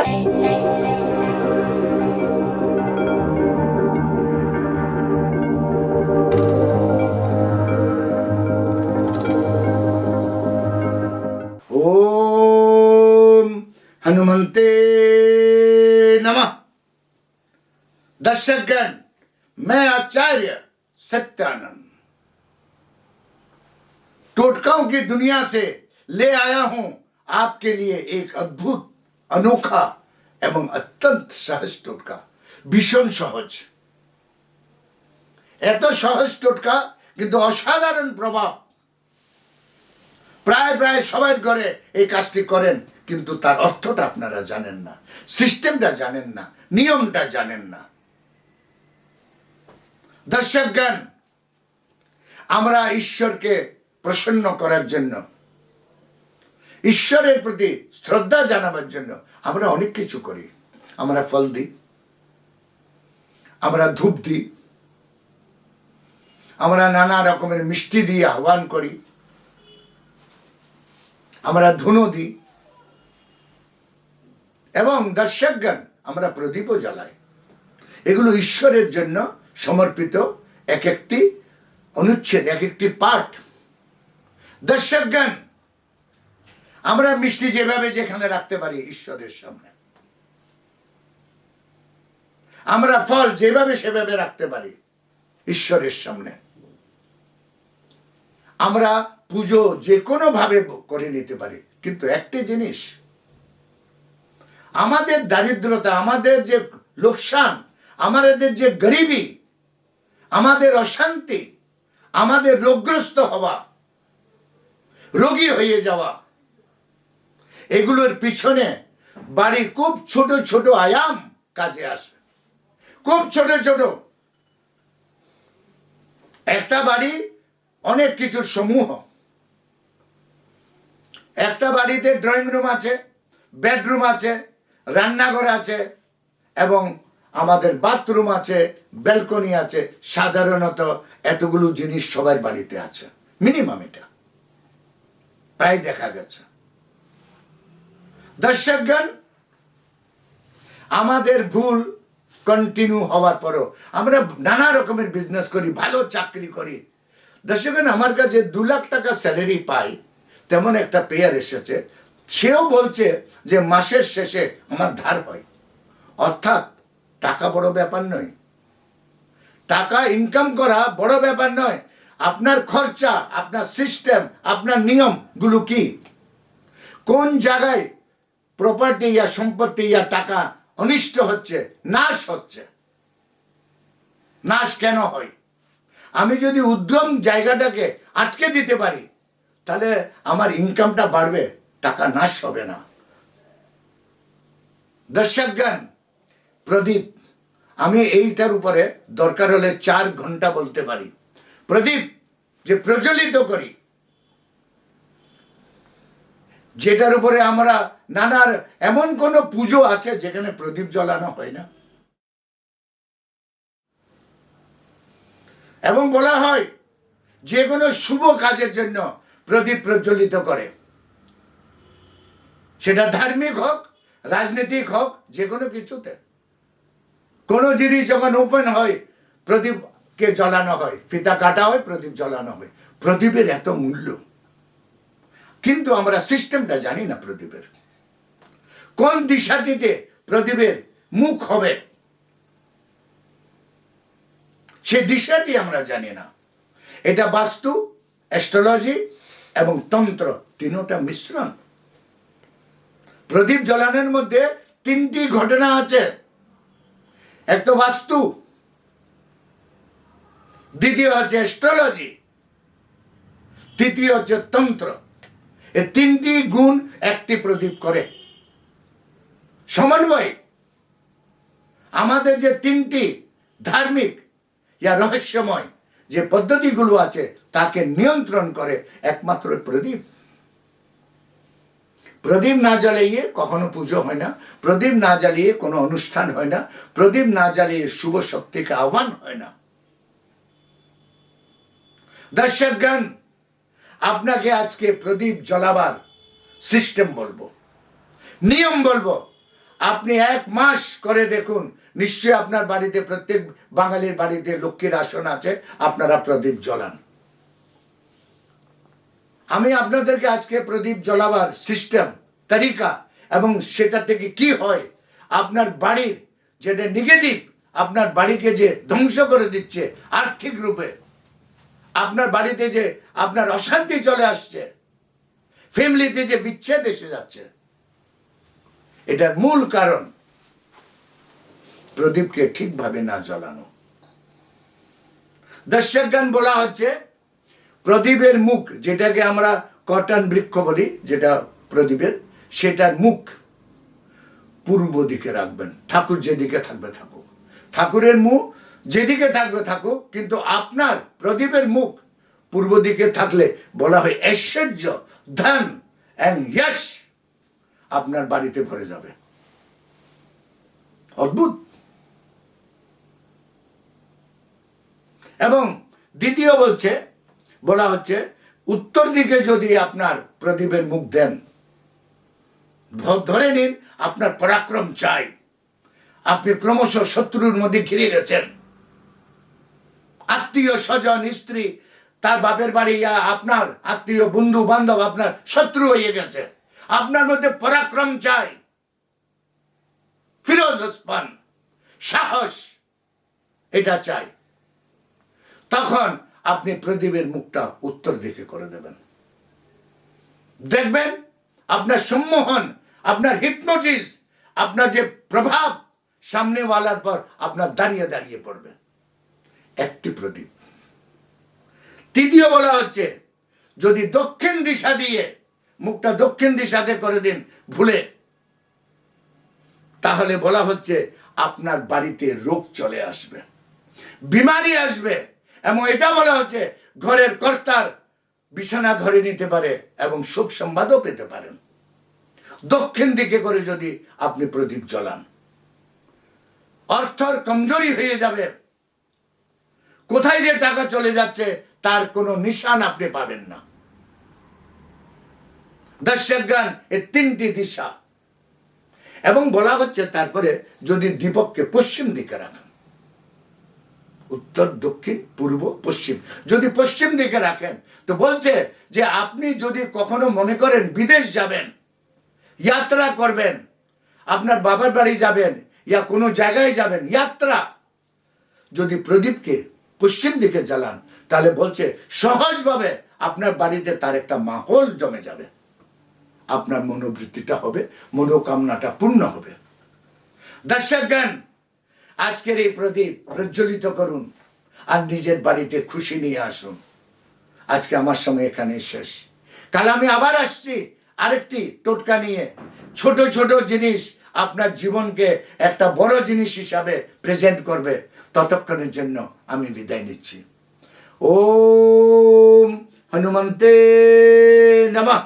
हनुमंते नमः। दर्शकगण, मैं आचार्य सत्यानंद। टोटकाओं की दुनिया से ले आया हूँ आपके लिए एक अद्भुत अनोखा एवं अत्यंत सहज টোটকা ভীষণ সহজ এত সহজ টোটকা কিন্তু অসাধারণ প্রভাব প্রায় প্রায় সবাই ঘরে এই কাজটি করেন কিন্তু তার অর্থটা আপনারা জানেন না সিস্টেমটা জানেন না নিয়মটা জানেন না দর্শকগণ আমরা ঈশ্বরকে প্রসন্ন করার জন্য ঈশ্বরের প্রতি শ্রদ্ধা জানাবার জন্য আমরা অনেক কিছু করি। আমরা ফল দিই, আমরা ধূপ দিই, আমরা নানা রকমের মিষ্টি দিয়ে আহ্বান করি, আমরা ধুনো দিই এবং দর্শকগণ আমরা প্রদীপও জ্বালাই। এগুলো ঈশ্বরের জন্য সমর্পিত এক একটি অনুচ্ছেদ, এক একটি পাঠ। দর্শকগণ আমরা মিষ্টি যেভাবে যেখানে রাখতে পারি ঈশ্বরের সামনে। আমরা ফল যেভাবে সেভাবে রাখতে পারি ঈশ্বরের সামনে। আমরা পুজো যে কোনো ভাবে করে নিতে পারি, কিন্তু একটি জিনিস, আমাদের দারিদ্রতা, আমাদের যে লোকসান, আমাদের যে গরিবী, আমাদের অশান্তি, আমাদের রোগগ্রস্ত হওয়া, রোগী হয়ে যাওয়া এগুলোর পিছনে বাড়ির খুব ছোট ছোট আয়াম কাজে আসে। খুব ছোট ছোট। একটা বাড়ি অনেক কিছুর সমূহ। একটা বাড়িতে ড্রয়িং রুম আছে বেডরুম আছে, রান্নাঘর আছে এবং আমাদের বাথরুম আছে ব্যালকনি আছে, সাধারণত এতগুলো জিনিস সবার বাড়িতে আছে। মিনিমাম এটা। প্রায় দেখা গেছে। দর্শকগণ, আমাদের ভুল কন্টিনিউ হওয়ার পরও আমরা নানা রকমের বিজনেস করি, ভালো চাকরি করি। দর্শকগণ, আমার কাছে দু লাখ টাকা স্যালারি পাই, তেমন একটা পেয়ার এসেছে। সেও বলছে যে মাসের শেষে আমার ধার হয়। অর্থাৎ টাকা বড় ব্যাপার নয়। টাকা ইনকাম করা বড় ব্যাপার নয়। আপনার খরচা, আপনার সিস্টেম আপনার নিয়মগুলো কি? কোন জায়গায় প্রপার্টি ইয়া সম্পত্তি ইয়া টাকা অনিষ্ট হচ্ছে, নাশ হচ্ছে। নাশ কেন হয়? আমি যদি উদ্যম জায়গাটাকে আটকে দিতে পারি, তাহলে আমার ইনকামটা বাড়বে, টাকা নাশ হবে না। দর্শকগণ প্রদীপ, আমি এইটার উপরে দরকার হলে চার ঘণ্টা বলতে পারি। প্রদীপ, যে প্রজ্বলিত করি যেটার উপরে আমরা নানার এমন কোন পুজো আছে যেখানে প্রদীপ জ্বালানো হয় না? এবং বলা হয়, যে কোনো শুভ কাজের জন্য প্রদীপ প্রজ্বলিত করে। সেটা ধার্মিক হোক, রাজনৈতিক হোক, যে কোনো কিছুতে। কোনো জিনিস যখন ওপেন হয়, প্রদীপকে জ্বালানো হয়, ফিতা কাটা হয়, প্রদীপ জ্বালানো হয়। প্রদীপের এত মূল্য। কিন্তু আমরা সিস্টেমটা জানি না প্রদীপের। কোন দিশাটিতে প্রদীপের মুখ হবে? সে দিশাটি আমরা জানি না। এটা বাস্তু, অ্যাস্ট্রোলজি এবং তন্ত্র, তিনটা মিশ্রণ। প্রদীপ জ্বালানোর মধ্যে তিনটি ঘটনা আছে। এক তো বাস্তু, দ্বিতীয় হচ্ছে অ্যাস্ট্রোলজি, তৃতীয় হচ্ছে তন্ত্র। এই তিনটি গুণ একটি প্রদীপ করে। সমন্বয় আমাদের যে তিনটি ধার্মিক, ইয়া রহস্যময় যে পদ্ধতিগুলো আছে, তাকে নিয়ন্ত্রণ করে একমাত্র প্রদীপ। প্রদীপ না জ্বালিয়ে কখনো পুজো হয় না, প্রদীপ না জ্বালিয়ে কোনো অনুষ্ঠান হয় না, প্রদীপ না জ্বালিয়ে শুভ শক্তিকে আহ্বান হয় না। দর্শকগণ আপনাকে আজকে প্রদীপ জ্বলাবার সিস্টেম বলব। নিয়ম বলব, আপনি এক মাস করে দেখুন, নিশ্চয়ই আপনার বাড়িতে প্রত্যেক বাঙালির বাড়িতে লক্ষ্মীর আসন আছে, আপনারা প্রদীপ জ্বলান। আমি আপনাদেরকে আজকে প্রদীপ জ্বলাবার সিস্টেম তরিকা এবং সেটা থেকে কি হয়, আপনার বাড়ির যেটা নেগেটিভ আপনার বাড়িকে যে ধ্বংস করে দিচ্ছে আর্থিক রূপে আপনার বাড়িতে যে আপনার অশান্তি চলে আসছে, ফ্যামিলিতে যে বিচ্ছেদ এসে যাচ্ছে, এটার মূল কারণ প্রদীপকে ঠিকভাবে না জ্বলানো। দর্শকগান বলা হচ্ছে প্রদীপের মুখ, যেটাকে আমরা কটন বৃক্ষ বলি, যেটা প্রদীপের, সেটার মুখ পূর্ব দিকে রাখবেন। ঠাকুর যেদিকে থাকবে থাকুক। ঠাকুরের মুখ যেদিকে থাকবে থাকুক, কিন্তু আপনার প্রদীপের মুখ পূর্ব দিকে থাকলে বলা হয় ঐশ্বর্য, ধন যশ আপনার বাড়িতে ভরে যাবে। অদ্ভুত। এবং দ্বিতীয় বলছে, বলা হচ্ছে, উত্তর দিকে যদি আপনার প্রদীপের মুখ দেন ধরে নিন, আপনার পরাক্রম চাই। আপনি ক্রমশ শত্রুর মধ্যে ঘিরে গেছেন। আত্মীয় স্বজন, স্ত্রী, তার বাপের বাড়ি আপনার আত্মীয়, বন্ধু, বান্ধব, আপনার শত্রু হয়ে গেছে। আপনার মধ্যে পরাক্রম চাই। ফিরোজ পান সাহস, এটা চাই। তখন আপনি প্রদীপের মুখটা উত্তর দিকে করে দেবেন। দেখবেন আপনার সম্মোহন, আপনার হিপনোটিস আপনার যে প্রভাব সামনে ওয়ালার পর আপনার দাঁড়িয়ে দাঁড়িয়ে পড়বে। একটি প্রদীপ। তৃতীয় বলা হচ্ছে, যদি দক্ষিণ দিশা দিয়ে মুখটা দক্ষিণ দিশাতে করে দিন ভুলে, তাহলে বলা হচ্ছে আপনার বাড়িতে রোগ চলে আসবে, বিমারি আসবে, এবং এটা বলা হচ্ছে ঘরের কর্তার বিছানা ধরে নিতে পারে এবং সুখ সংবাদও পেতে পারেন। দক্ষিণ দিকে করে যদি আপনি প্রদীপ জ্বলান, অর্থর কমজোরি হয়ে যাবে কোথায় যে টাকা চলে যাচ্ছে, তার কোনো নিশান আপনি পাবেন না। দর্শক গান এই তিনটি দিশা। এবং বলা হচ্ছে, তারপরে যদি দীপককে পশ্চিম দিকে রাখেন, উত্তর, দক্ষিণ, পূর্ব, পশ্চিম। যদি পশ্চিম দিকে রাখেন, তো বলছে যে আপনি যদি কখনো মনে করেন বিদেশ যাবেন, যাত্রা করবেন, আপনার বাবার বাড়ি যাবেন, ইয়া কোনো জায়গায় যাবেন, যাত্রা। যদি প্রদীপকে পশ্চিম দিকে জ্বালান, তাহলে বলছে, সহজভাবে আপনার বাড়িতে তার একটা মাহল জমে যাবে। আপনার মনোবৃত্তিটা হবে, মনোকামনাটা পূর্ণ হবে। দর্শক জ্ঞান আজকের এই প্রদীপ প্রজ্বলিত করুন আর নিজের বাড়িতে খুশি নিয়ে আসুন। আজকে আমার সময় এখানে শেষ। কাল আমি আবার আসছি আরেকটি টোটকা নিয়ে। ছোট ছোট জিনিস আপনার জীবনকে একটা বড় জিনিস হিসাবে প্রেজেন্ট করবে। ততক্ষণের জন্য আমি বিদায় নিচ্ছি। ও হনুমন্তে নমঃ।